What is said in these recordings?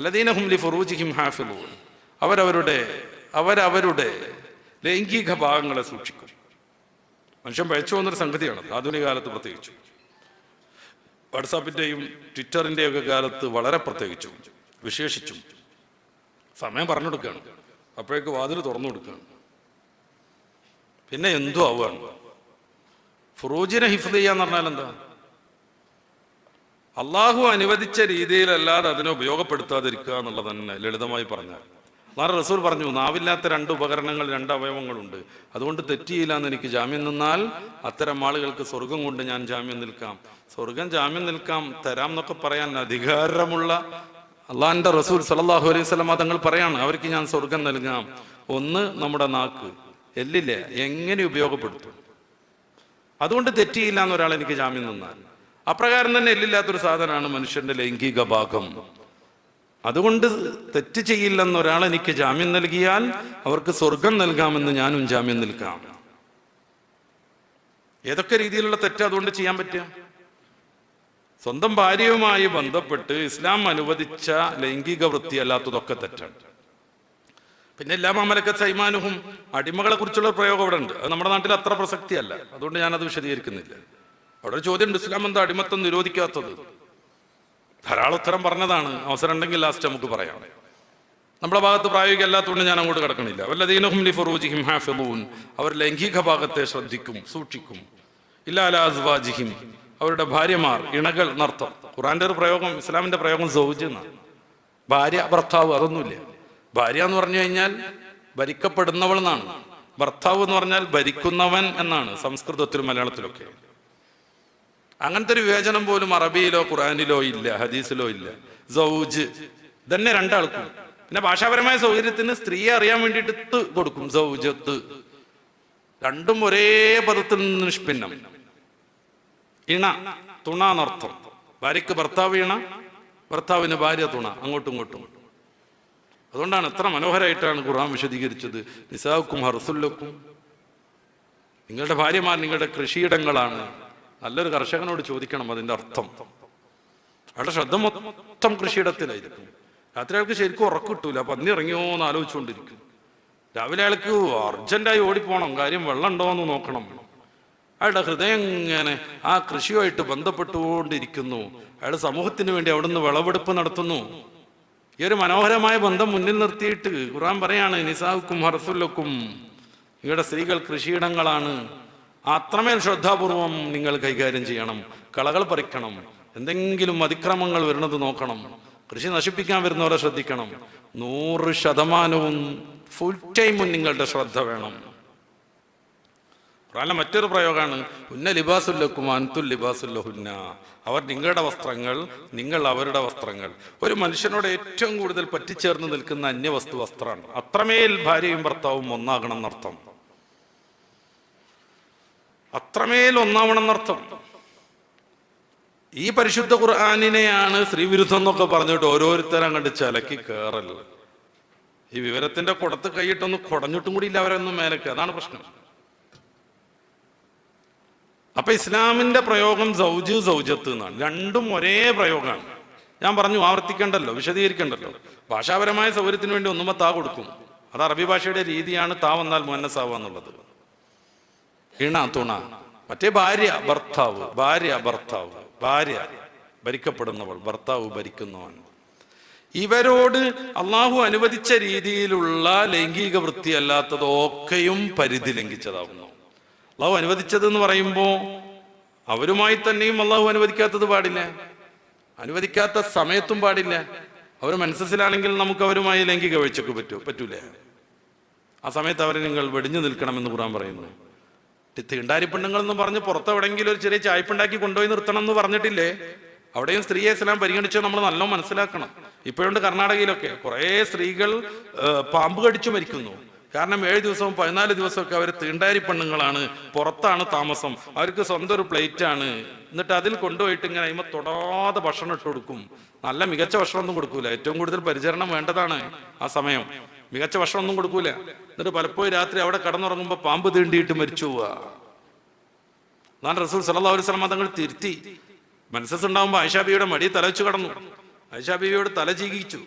അല്ലദീന ഹുംലി ഫുറൂജിഹിം ഹാഫിളൂൻ അവരവരുടെ അവരവരുടെ ലൈംഗിക ഭാഗങ്ങളെ സൂക്ഷിക്കും. മനുഷ്യൻ പഴച്ചു പോകുന്നൊരു സംഗതിയാണ് ആധുനിക കാലത്ത് പ്രത്യേകിച്ചു. വാട്സാപ്പിന്റെയും ട്വിറ്ററിന്റെയും ഒക്കെ കാലത്ത് വളരെ പ്രത്യേകിച്ചും വിശേഷിച്ചും സമയം പറഞ്ഞു കൊടുക്കുകയാണ് അപ്പോഴേക്ക് വാതിൽ തുറന്നു കൊടുക്കുകയാണ് പിന്നെ എന്തോ ആവുകയാണ് ഫുറൂജിനെ ഹിഫ്ദ് ചെയ്യാന്ന് പറഞ്ഞാൽ എന്താ അള്ളാഹു അനുവദിച്ച രീതിയിലല്ലാതെ അതിനെ ഉപയോഗപ്പെടുത്താതിരിക്കുക എന്നുള്ളത് തന്നെ ലളിതമായി പറഞ്ഞാൽ. നാളെ റസൂൽ പറഞ്ഞു നാവില്ലാത്ത രണ്ട് ഉപകരണങ്ങൾ രണ്ട് അവയവങ്ങളുണ്ട്. അതുകൊണ്ട് തെറ്റിയില്ല എന്ന് എനിക്ക് ജാമ്യം നിന്നാൽ അത്തരം ആളുകൾക്ക് സ്വർഗം കൊണ്ട് ഞാൻ ജാമ്യം നിൽക്കാം. സ്വർഗം ജാമ്യം നിൽക്കാം തരാം എന്നൊക്കെ പറയാൻ അധികാരമുള്ള അള്ളാഹിന്റെ റസൂൽ സലാഹു അലൈഹി സ്വലമ തങ്ങൾ പറയാണ് അവർക്ക് ഞാൻ സ്വർഗം നൽകാം. ഒന്ന് നമ്മുടെ നാക്ക് എല്ലില്ലേ എങ്ങനെ ഉപയോഗപ്പെടുത്തും? അതുകൊണ്ട് തെറ്റിയില്ല എന്നൊരാൾ എനിക്ക് ജാമ്യം നിന്നാൽ. അപ്രകാരം തന്നെ എല്ലില്ലാത്തൊരു സാധനമാണ് മനുഷ്യന്റെ ലൈംഗിക ഭാഗം. അതുകൊണ്ട് തെറ്റ് ചെയ്യില്ലെന്ന് ഒരാൾ എനിക്ക് ജാമ്യം നൽകിയാൽ അവർക്ക് സ്വർഗം നൽകാമെന്ന് ഞാനും ജാമ്യം നിൽക്കാം. ഏതൊക്കെ രീതിയിലുള്ള തെറ്റ് അതുകൊണ്ട് ചെയ്യാൻ പറ്റുക? സ്വന്തം ഭാര്യയുമായി ബന്ധപ്പെട്ട് ഇസ്ലാം അനുവദിച്ച ലൈംഗിക വൃത്തി അല്ലാത്തതൊക്കെ തെറ്റാണ്. പിന്നെ എല്ലാ മാമലക്ക സൈമാനുഹും അടിമകളെ കുറിച്ചുള്ള പ്രയോഗം ഇവിടെ ഉണ്ട്. അത് നമ്മുടെ നാട്ടിൽ അത്ര പ്രസക്തിയല്ല. അതുകൊണ്ട് ഞാനത് വിശദീകരിക്കുന്നില്ല. അവിടെ ഒരു ചോദ്യം ഉണ്ട് ഇസ്ലാം എന്താ അടിമത്തം നിരോധിക്കാത്തത്? ധാരാളം ഉത്തരം പറഞ്ഞതാണ്. അവസരം ഉണ്ടെങ്കിൽ ലാസ്റ്റ് നമുക്ക് പറയാം. നമ്മുടെ ഭാഗത്ത് പ്രായോഗിക അല്ലാത്തതുകൊണ്ട് ഞാൻ അങ്ങോട്ട് കിടക്കണില്ല. വല്ലദീനഹും ലി ഫുറൂജിഹിം ഹാഫിളൂൻ അവർ ലൈംഗിക ഭാഗത്തെ ശ്രദ്ധിക്കും സൂക്ഷിക്കും. ഇല്ലാലാസ്വാജിഹിം അവരുടെ ഭാര്യമാർ ഇണകൾ നർത്തം ഖുറാന്റെ ഒരു പ്രയോഗം ഇസ്ലാമിന്റെ പ്രയോഗം സൗജ് ഭാര്യ ഭർത്താവ് അതൊന്നുമില്ല. ഭാര്യ എന്ന് പറഞ്ഞു കഴിഞ്ഞാൽ ഭരിക്കപ്പെടുന്നവൾ എന്നാണ്. ഭർത്താവ് എന്ന് പറഞ്ഞാൽ ഭരിക്കുന്നവൻ എന്നാണ് സംസ്കൃതത്തിലും മലയാളത്തിലൊക്കെ. അങ്ങനത്തെ ഒരു വിവേചനം പോലും അറബിയിലോ ഖുറാനിലോ ഇല്ല ഹദീസിലോ ഇല്ല. സൗജ്. ഇതന്നെ രണ്ടാൾക്കും. പിന്നെ ഭാഷാപരമായ സൗകര്യത്തിന് സ്ത്രീയെ അറിയാൻ വേണ്ടിയിട്ട് ത് കൊടുക്കും സൗജത്ത് രണ്ടും ഒരേ പദത്തിൽ നിന്ന് നിഷ്പിന്നം. ഇണ തുണ എന്നർത്ഥം. ഭാര്യയ്ക്ക് ഭർത്താവ് ഇണ ഭർത്താവിന് ഭാര്യ തുണ അങ്ങോട്ടും ഇങ്ങോട്ടും. അതുകൊണ്ടാണ് എത്ര മനോഹരമായിട്ടാണ് ഖുർആൻ വിശദീകരിച്ചത്. നിസാക്കും ഹർസുല്ലക്കും. നിങ്ങളുടെ ഭാര്യമാർ നിങ്ങളുടെ കൃഷിയിടങ്ങളാണ്. നല്ലൊരു കർഷകനോട് ചോദിക്കണം അതിന്റെ അർത്ഥം. അയാളുടെ ശ്രദ്ധ മൊത്തം കൃഷിയിടത്തിലായിരിക്കും രാത്രി അയാൾക്ക് ശരിക്കും ഉറക്കം കിട്ടൂല. പന്നി ഇറങ്ങിയോ എന്ന് ആലോചിച്ചുകൊണ്ടിരിക്കും രാവിലെ അയാൾക്ക് അർജന്റായി ഓടിപ്പോണം. കാര്യം വെള്ളം ഉണ്ടോ എന്ന് നോക്കണം. അയാളുടെ ഹൃദയം ഇങ്ങനെ ആ കൃഷിയുമായിട്ട് ബന്ധപ്പെട്ടുകൊണ്ടിരിക്കുന്നു? അയാൾ സമൂഹത്തിന് വേണ്ടി അവിടുന്ന് വിളവെടുപ്പ് നടത്തുന്നു. ഈ ഒരു മനോഹരമായ ബന്ധം മുന്നിൽ നിർത്തിയിട്ട് ഖുറാൻ പറയാണ് നിസാവുക്കും ഹർസുല്ലക്കും ഇവിടെ സ്ത്രീകൾ കൃഷിയിടങ്ങളാണ്. അത്രമേൽ ശ്രദ്ധാപൂർവം നിങ്ങൾ കൈകാര്യം ചെയ്യണം കളകൾ പറിക്കണം എന്തെങ്കിലും അതിക്രമങ്ങൾ വരുന്നത് നോക്കണം കൃഷി നശിപ്പിക്കാൻ വരുന്നവരെ ശ്രദ്ധിക്കണം. നൂറ് ശതമാനവും ഫുൾ ടൈമും നിങ്ങളുടെ ശ്രദ്ധ വേണം. ഖുറാനിലെ മറ്റൊരു പ്രയോഗമാണ് ഉന്ന ലിബാസുല്ലക്കും അൻതുൽ ലിബാസുല്ലഹുന്ന അവർ നിങ്ങളുടെ വസ്ത്രങ്ങൾ നിങ്ങൾ അവരുടെ വസ്ത്രങ്ങൾ. ഒരു മനുഷ്യനോട് ഏറ്റവും കൂടുതൽ പറ്റിച്ചേർന്ന് നിൽക്കുന്ന അന്യവസ്തു വസ്ത്രമാണ്. അത്രമേൽ ഭാര്യയും ഭർത്താവും ഒന്നാകണം എന്നർത്ഥം. അത്രമേൽ ഒന്നാവണം എന്നർത്ഥം. ഈ പരിശുദ്ധ ഖുർആാനിനെയാണ് സ്ത്രീവിരുദ്ധം എന്നൊക്കെ പറഞ്ഞിട്ട് ഓരോരുത്തരും അങ്ങോട്ട് ചലക്കി കേറല്ല ഈ വിവരത്തിന്റെ കുടത്ത് കൈയിട്ടൊന്ന് കുടഞ്ഞിട്ടും കൂടി ഇല്ല അവരൊന്നും മേലക്ക്. അതാണ് പ്രശ്നം. അപ്പൊ ഇസ്ലാമിന്റെ പ്രയോഗം സൗജ് സൗജത്ത് എന്നാണ്. രണ്ടും ഒരേ പ്രയോഗമാണ്. ഞാൻ പറഞ്ഞു ആവർത്തിക്കണ്ടല്ലോ വിശദീകരിക്കണ്ടല്ലോ. ഭാഷാപരമായ സൗകര്യത്തിന് വേണ്ടി ഒന്നുമ്പോ താ കൊടുക്കും. അത് അറബി ഭാഷയുടെ രീതിയാണ് താ വന്നാൽ മുന്നസാവുക എന്നുള്ളത്. ഇണ തുണ. മറ്റേ ഭാര്യ ഭർത്താവ് ഭാര്യ ഭർത്താവ് ഭാര്യ ഭരിക്കപ്പെടുന്നവൾ ഭർത്താവ് ഭരിക്കുന്നവൻ. ഇവരോട് അള്ളാഹു അനുവദിച്ച രീതിയിലുള്ള ലൈംഗിക വൃത്തി അല്ലാത്തതൊക്കെയും പരിധി ലംഘിച്ചതാവുന്നു. അള്ളാഹു അനുവദിച്ചത് എന്ന് പറയുമ്പോൾ അവരുമായി തന്നെയും അള്ളാഹു അനുവദിക്കാത്തത് പാടില്ല. അനുവദിക്കാത്ത സമയത്തും പാടില്ല. അവർ മനസ്സിലാണെങ്കിൽ നമുക്ക് അവരുമായി ലൈംഗിക വീഴ്ചക്ക് പറ്റൂ പറ്റൂലേ. ആ സമയത്ത് അവരെ നിങ്ങൾ വെടിഞ്ഞു നിൽക്കണം എന്ന് ഖുറാൻ പറയുന്നു. തീണ്ടാരി പെണ്ണുങ്ങൾ എന്ന് പറഞ്ഞ് പുറത്തെവിടെങ്കിലും ഒരു ചെറിയ ചായ്പുണ്ടാക്കി കൊണ്ടുപോയി നിർത്തണം എന്ന് പറഞ്ഞിട്ടില്ലേ? അവിടെയും സ്ത്രീയെ ഇസ്ലാം പരിഗണിച്ച് നമ്മൾ നല്ല മനസ്സിലാക്കണം. ഇപ്പോഴുണ്ട് കർണാടകയിലൊക്കെ കുറേ സ്ത്രീകൾ പാമ്പ് കടിച്ചു മരിക്കുന്നു. കാരണം ഏഴ് ദിവസവും പതിനാല് ദിവസമൊക്കെ അവർ തീണ്ടാരി പെണ്ണുങ്ങളാണ് പുറത്താണ് താമസം അവർക്ക് സ്വന്തം ഒരു പ്ലേറ്റ് ആണ് എന്നിട്ട് അതിൽ കൊണ്ടുപോയിട്ട് ഇങ്ങനെ അതിമ തൊടാതെ ഭക്ഷണം ഇട്ട് കൊടുക്കും. നല്ല മികച്ച ഭക്ഷണം ഒന്നും കൊടുക്കൂല. ഏറ്റവും കൂടുതൽ പരിചരണം വേണ്ടതാണ് ആ സമയം. മികച്ച ഭക്ഷണമൊന്നും കൊടുക്കൂല. എന്നിട്ട് പലപ്പോഴും രാത്രി അവിടെ കടന്നുറങ്ങുമ്പോൾ പാമ്പ് തീണ്ടിയിട്ട് മരിച്ചു പോവാ. റസൂൽ സല്ലല്ലാഹു അലൈഹി വസല്ലം തങ്ങൾ തിരുത്തി. മനസ്സസ് ഉണ്ടാകുമ്പോൾ ഐഷാബിയുടെ മടി തല കടന്നു. ആയിഷാബിയോട് തല ചീകിച്ചു.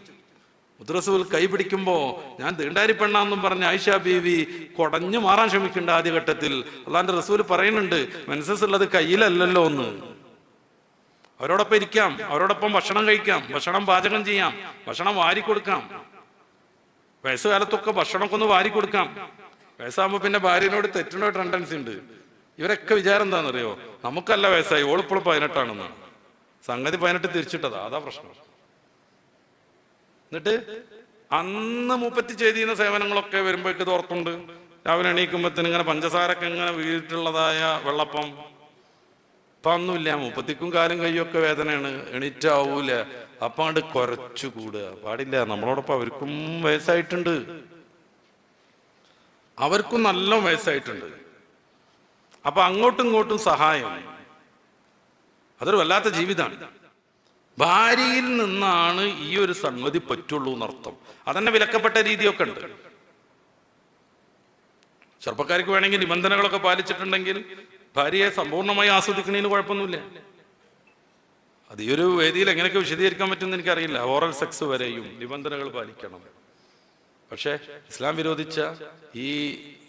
മുദ്രസൂൽ കൈ പിടിക്കുമ്പോ ഞാൻ തീണ്ടാരി പെണ്ണാന്നും പറഞ്ഞ ആയിഷ ബീവി കൊടഞ്ഞു മാറാൻ ശ്രമിക്കേണ്ട ആദ്യഘട്ടത്തിൽ. അള്ളാന്റെ റസൂൽ പറയുന്നുണ്ട് മനസ്സസ് ഉള്ളത് കയ്യിലല്ലല്ലോ ഒന്ന് അവരോടൊപ്പം ഇരിക്കാം അവരോടൊപ്പം ഭക്ഷണം കഴിക്കാം ഭക്ഷണം പാചകം ചെയ്യാം ഭക്ഷണം വാരി കൊടുക്കാം വയസ്സുകാലത്തൊക്കെ ഭക്ഷണമൊക്കെ ഒന്ന് വാരി കൊടുക്കാം വയസ്സാകുമ്പോ പിന്നെ ഭാര്യനോട് തെറ്റിനോ ടെൻഡൻസി ഉണ്ട്. ഇവരൊക്കെ വിചാരം എന്താണെന്നറിയോ? നമുക്കല്ല വയസ്സായി ഓളിപ്പോൾ പതിനെട്ടാണെന്ന്. സംഗതി പതിനെട്ട് തിരിച്ചിട്ടതാ അതാ പ്രശ്നം. എന്നിട്ട് അന്ന് മുപ്പത്തി ചെയ്തിരുന്ന സേവനങ്ങളൊക്കെ വരുമ്പോഴേക്ക് തോർത്തുണ്ട് രാവിലെ എണീക്കുമ്പോഴത്തേന് ഇങ്ങനെ പഞ്ചസാരൊക്കെ ഇങ്ങനെ വീട്ടിലുള്ളതായ വെള്ളപ്പം ഇപ്പൊ ഒന്നുമില്ല മുപ്പത്തിക്കും കാലും കൈയൊക്കെ വേദനയാണ്. എണീറ്റാവൂല. അപ്പാണ്ട് കുറച്ചു കൂടുക. പാടില്ല നമ്മളോടൊപ്പം അവർക്കും വയസ്സായിട്ടുണ്ട്. അവർക്കും നല്ല വയസ്സായിട്ടുണ്ട്. അപ്പൊ അങ്ങോട്ടും ഇങ്ങോട്ടും സഹായം. അതൊരു വല്ലാത്ത ജീവിതമാണ് ഭാര്യയിൽ നിന്നാണ് ഈ ഒരു സംഗതി പറ്റുള്ളൂ എന്നർത്ഥം. അതന്നെ വിലക്കപ്പെട്ട രീതിയൊക്കെ ഉണ്ട്. ചെറുപ്പക്കാർക്ക് വേണമെങ്കിൽ നിബന്ധനകളൊക്കെ പാലിച്ചിട്ടുണ്ടെങ്കിൽ ഭാര്യയെ സമ്പൂർണമായി ആസ്വദിക്കുന്നതിന് കുഴപ്പമൊന്നുമില്ല. അത് ഈ ഒരു വേദിയിൽ എങ്ങനെയൊക്കെ വിശദീകരിക്കാൻ പറ്റുമെന്ന് എനിക്കറിയില്ല. ഓറൽ സെക്സ് വരെയും നിബന്ധനകൾ പാലിക്കണം. പക്ഷേ ഇസ്ലാം വിരോധിച്ച ഈ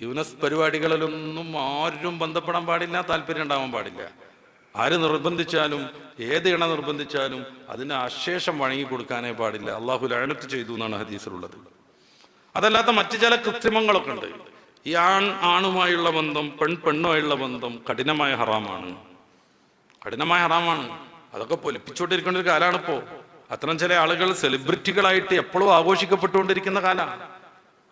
യുനസ് പരിപാടികളിലൊന്നും ആരും ബന്ധപ്പെടാൻ പാടില്ല താല്പര്യം ഉണ്ടാവാൻ പാടില്ല. ആര് നിർബന്ധിച്ചാലും ഏത് ഇണ നിർബന്ധിച്ചാലും അതിന് അശേഷം വഴങ്ങി കൊടുക്കാനേ പാടില്ല. അള്ളാഹു ലയനത്ത് ചെയ്തു എന്നാണ് ഹദീസിലുള്ളത്. അതല്ലാത്ത മറ്റു ചില കൃത്രിമങ്ങളൊക്കെ ഉണ്ട്. ഈ ആൺ ആണുമായുള്ള ബന്ധം പെൺ പെണ്ണുമായുള്ള ബന്ധം കഠിനമായ ഹറാമാണ്. കഠിനമായ ഹറാമാണ്. അതൊക്കെ പൊലിപ്പിച്ചുകൊണ്ടിരിക്കേണ്ട ഒരു കാലമാണ് ഇപ്പോ അത്തരം ചില ആളുകൾ സെലിബ്രിറ്റികളായിട്ട് എപ്പോഴും ആഘോഷിക്കപ്പെട്ടുകൊണ്ടിരിക്കുന്ന കാലമാണ്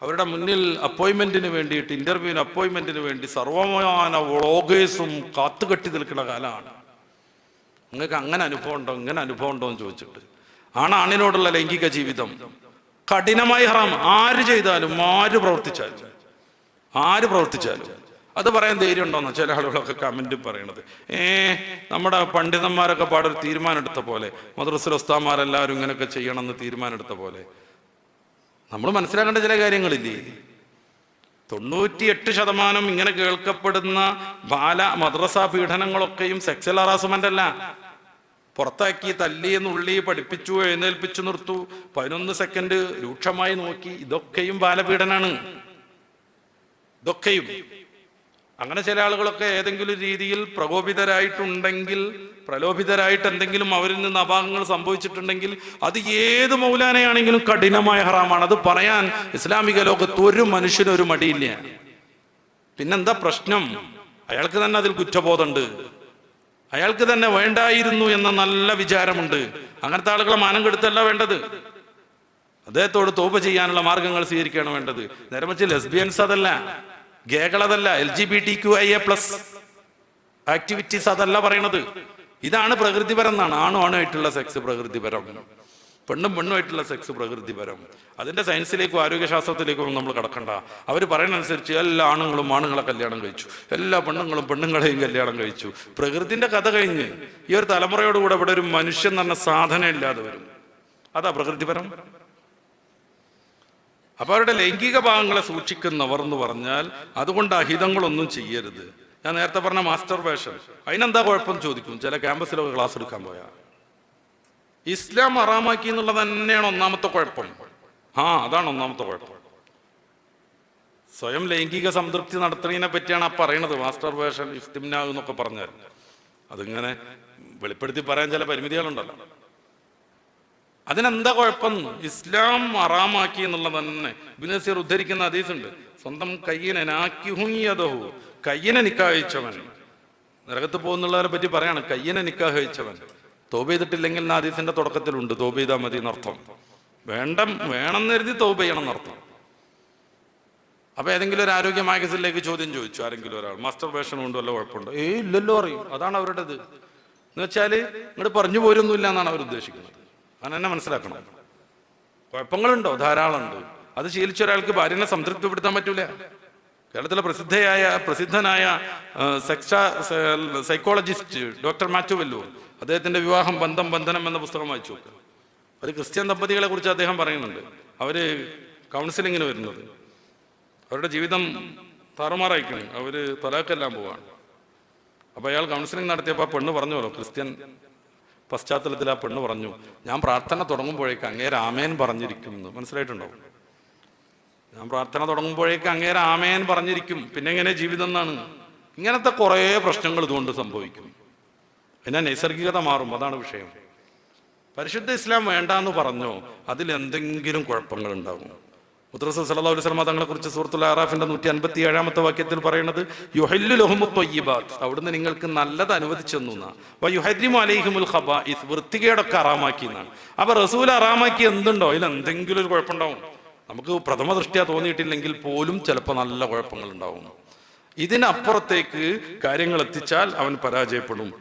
അവരുടെ മുന്നിൽ അപ്പോയിന്റ്മെന്റിന് വേണ്ടിയിട്ട് ഇന്റർവ്യൂവിന് അപ്പോയിന്റ്മെന്റിന് വേണ്ടി സർവമാന വ്ളോഗേഴ്സും കാത്തുകെട്ടി നിൽക്കുന്ന കാലമാണ് നിങ്ങൾക്ക് അങ്ങനെ അനുഭവം ഉണ്ടോ? ഇങ്ങനെ അനുഭവം ഉണ്ടോ എന്ന് ചോദിച്ചിട്ട്. ആണാണിനോടുള്ള ലൈംഗിക ജീവിതം. കഠിനമായി ഹറാം. ആര് ചെയ്താലും ആര് പ്രവർത്തിച്ചാലും. ആര് പ്രവർത്തിച്ചാലും. അത് പറയാൻ ധൈര്യം ഉണ്ടോന്നോ ചില ആളുകളൊക്കെ കമന്റ് പറയണത്. ഏ നമ്മുടെ പണ്ഡിതന്മാരൊക്കെ പാടൊരു തീരുമാനമെടുത്ത പോലെ മദ്രസിൽ ഉസ്താമാരെല്ലാവരും ഇങ്ങനെയൊക്കെ ചെയ്യണമെന്ന് തീരുമാനം എടുത്ത പോലെ. നമ്മൾ മനസ്സിലാക്കേണ്ട ചില കാര്യങ്ങളില്ലേ? തൊണ്ണൂറ്റിയെട്ട് ശതമാനം ഇങ്ങനെ കേൾക്കപ്പെടുന്ന ബാല മദ്രസ പീഡനങ്ങളൊക്കെയും സെക്സൽ ഹറാസ്മെന്റ് അല്ല. പുറത്താക്കി തല്ലി നുള്ളി പഠിപ്പിച്ചു എഴുന്നേൽപ്പിച്ചു നിർത്തു. പതിനൊന്ന് സെക്കൻഡ് രൂക്ഷമായി നോക്കി. ഇതൊക്കെയും ബാലപീഡനാണ്. ഇതൊക്കെയും. അങ്ങനെ ചില ആളുകളൊക്കെ ഏതെങ്കിലും രീതിയിൽ പ്രകോപിതരായിട്ടുണ്ടെങ്കിൽ പ്രലോഭിതരായിട്ട് എന്തെങ്കിലും അവരിൽ നിന്ന് അപാകങ്ങൾ സംഭവിച്ചിട്ടുണ്ടെങ്കിൽ അത് ഏത് മൗലാനയാണെങ്കിലും കഠിനമായ ഹറാമാണ്. അത് പറയാൻ ഇസ്ലാമിക ലോകത്ത് ഒരു മനുഷ്യനൊരു മടിയില്ല. പിന്നെന്താ പ്രശ്നം? അയാൾക്ക് തന്നെ അതിൽ കുറ്റബോധമുണ്ട്. അയാൾക്ക് തന്നെ വേണ്ടായിരുന്നു എന്ന നല്ല വിചാരമുണ്ട്. അങ്ങനത്തെ ആളുകളെ മാനം കെടുത്തല്ല വേണ്ടത്. അദ്ദേഹത്തോട് തോപ ചെയ്യാനുള്ള മാർഗങ്ങൾ സ്വീകരിക്കുകയാണ് വേണ്ടത്. നേരെ മറിച്ച് ലെസ്ബിയൻസ് അതല്ല ഗേകളതല്ല L G B T Q I A plus activities അതല്ല പറയണത്. ഇതാണ് പ്രകൃതിപരം എന്നാണ് ആണോ ആണുമായിട്ടുള്ള സെക്സ് പ്രകൃതിപരം. പെണ്ണും പെണ്ണുമായിട്ടുള്ള സെക്സ് പ്രകൃതിപരം. അതിന്റെ സയൻസിലേക്കും ആരോഗ്യശാസ്ത്രത്തിലേക്കും നമ്മൾ കടക്കണ്ട. അവർ പറയുന്നതനുസരിച്ച് എല്ലാ ആണുങ്ങളും ആണുങ്ങളെ കല്യാണം കഴിച്ചു. എല്ലാ പെണ്ണുങ്ങളും പെണ്ണുങ്ങളെയും കല്യാണം കഴിച്ചു. പ്രകൃതിന്റെ കഥ കഴിഞ്ഞ് ഈ ഒരു തലമുറയോടുകൂടെ ഇവിടെ ഒരു മനുഷ്യൻ തന്നെ സാധനം ഇല്ലാതെ വരും. അതാ പ്രകൃതിപരം. അപ്പൊ അവരുടെ ലൈംഗിക ഭാഗങ്ങളെ സൂക്ഷിക്കുന്നവർ എന്ന് പറഞ്ഞാൽ അതുകൊണ്ട് അഹിതങ്ങളൊന്നും ചെയ്യരുത്. ഞാൻ നേരത്തെ പറഞ്ഞ മാസ്റ്റർ വേഷൻ അതിനെന്താ കുഴപ്പം ചോദിക്കും. ചില ക്യാമ്പസിലൊക്കെ ക്ലാസ് എടുക്കാൻ പോയാ. ഇസ്ലാം അറാമാക്കി എന്നുള്ളത് തന്നെയാണ് ഒന്നാമത്തെ കുഴപ്പം. ആ അതാണ് ഒന്നാമത്തെ കുഴപ്പം. സ്വയം ലൈംഗിക സംതൃപ്തി നടത്തുന്നതിനെ പറ്റിയാണ് ആ പറയണത്. മാസ്റ്റർ വേഷൻ ഇസ്തിംനാഗ് എന്നൊക്കെ പറഞ്ഞാൽ. അതിങ്ങനെ വെളിപ്പെടുത്തി പറയാൻ ചില പരിമിതികളുണ്ടല്ലോ. അതിനെന്താ കുഴപ്പം? ഇസ്ലാം അറാമാക്കി എന്നുള്ളത് തന്നെ. ബിനസീർ ഉദ്ധരിക്കുന്ന അതീസുണ്ട് സ്വന്തം കയ്യനെ നാക്കിഹുങ്ങിയതോ കയ്യനെ നിക്കാഹിച്ചവൻ. നരകത്ത് പോകുന്നുള്ളവരെ പറ്റി പറയാണ്. കയ്യനെ നിക്കാഹിച്ചവൻ. തോപ ചെയ്തിട്ടില്ലെങ്കിൽ ആ ഹദീസിന്റെ തുടക്കത്തിലുണ്ട്. തോപ ചെയ്താൽ മതി എന്നർത്ഥം. വേണ്ട വേണമെന്നെരുതി തോപ ചെയ്യണം എന്നർത്ഥം. അപ്പൊ ഏതെങ്കിലും ഒരു ആരോഗ്യ മാഗസിനിലേക്ക് ചോദ്യം ചോദിച്ചു. ആരെങ്കിലും ഒരാൾ. മാസ്റ്റർ വേഷൻ കൊണ്ട് വല്ല കുഴപ്പമുണ്ടോ? ഏയ് ഇല്ലല്ലോ അറിയും. അതാണ് അവരുടേത്. എന്ന് വെച്ചാൽ ഇങ്ങോട്ട് പറഞ്ഞു പോരൊന്നുമില്ല എന്നാണ് അവർ ഉദ്ദേശിക്കുന്നത്. അങ്ങനെ തന്നെ മനസ്സിലാക്കണം. കുഴപ്പങ്ങളുണ്ടോ? ധാരാളം ഉണ്ട് അത് ശീലിച്ച ഒരാൾക്ക് ഭാര്യനെ സംതൃപ്തിപ്പെടുത്താൻ പറ്റൂല. കേരളത്തിലെ പ്രസിദ്ധയായ പ്രസിദ്ധനായ sex psychologist doctor Matthew Vellore അദ്ദേഹത്തിന്റെ വിവാഹം ബന്ധം ബന്ധനം എന്ന പുസ്തകം വായിച്ചു. ഒരു ക്രിസ്ത്യൻ ദമ്പതികളെ കുറിച്ച് അദ്ദേഹം പറയുന്നുണ്ട്. അവർ കൗൺസിലിങ്ങിന് വരുന്നത്. അവരുടെ ജീവിതം താറുമാറായിക്കണം. അവർ തലാക്കെല്ലാം പോവാണ്. അപ്പൊ അയാൾ കൗൺസിലിംഗ് നടത്തിയപ്പോൾ ആ പെണ്ണ് പറഞ്ഞോളൂ ക്രിസ്ത്യൻ പശ്ചാത്തലത്തിൽ ആ പെണ്ണ് പറഞ്ഞു ഞാൻ പ്രാർത്ഥന തുടങ്ങുമ്പോഴേക്ക് അങ്ങേ രാമേൻ പറഞ്ഞിരിക്കും എന്ന് മനസ്സിലായിട്ടുണ്ടോ? ഞാൻ പ്രാർത്ഥന തുടങ്ങുമ്പോഴേക്ക് അങ്ങേ രാമേൻ പറഞ്ഞിരിക്കും. പിന്നെ എങ്ങനെ ജീവിതം എന്നാണ്? ഇങ്ങനത്തെ കുറേ പ്രശ്നങ്ങൾ ഇതുകൊണ്ട് സംഭവിക്കും. പിന്നെ നൈസർഗികത മാറും. അതാണ് വിഷയം. പരിശുദ്ധ ഇസ്ലാം വേണ്ട എന്ന് പറഞ്ഞോ കുഴപ്പങ്ങൾ ഉണ്ടാകും മുദ്രസ് അലൈഹി വസല്ലം തങ്ങളെ കുറിച്ച് സൂറത്തുൽ ആറാഫിന്റെ നൂറ്റി അൻപത്തി ഏഴാമത്തെ വാക്യത്തിൽ പറയുന്നത് യുഹല്ലു ലഹുമു ത്വയ്യിബാത്ത് അവിടുന്ന് നിങ്ങൾക്ക് നല്ലത് അനുവദിച്ചു തന്നു എന്നാ. വ യുഹരിമു അലൈഹിമുൽ ഖബായിസ്. വൃത്തികേടൊക്കെ അറാമാക്കി എന്നാണ്. അപ്പൊ റസൂൽ അറാമാക്കി എന്തുണ്ടോ? അതിൽ എന്തെങ്കിലും ഒരു കുഴപ്പമുണ്ടാവും. നമുക്ക് പ്രഥമ ദൃഷ്ടിയാ തോന്നിയിട്ടില്ലെങ്കിൽ പോലും ചിലപ്പോൾ നല്ല കുഴപ്പങ്ങൾ ഉണ്ടാവും. ഇതിനപ്പുറത്തേക്ക് കാര്യങ്ങൾ എത്തിച്ചാൽ അവൻ പരാജയപ്പെടും.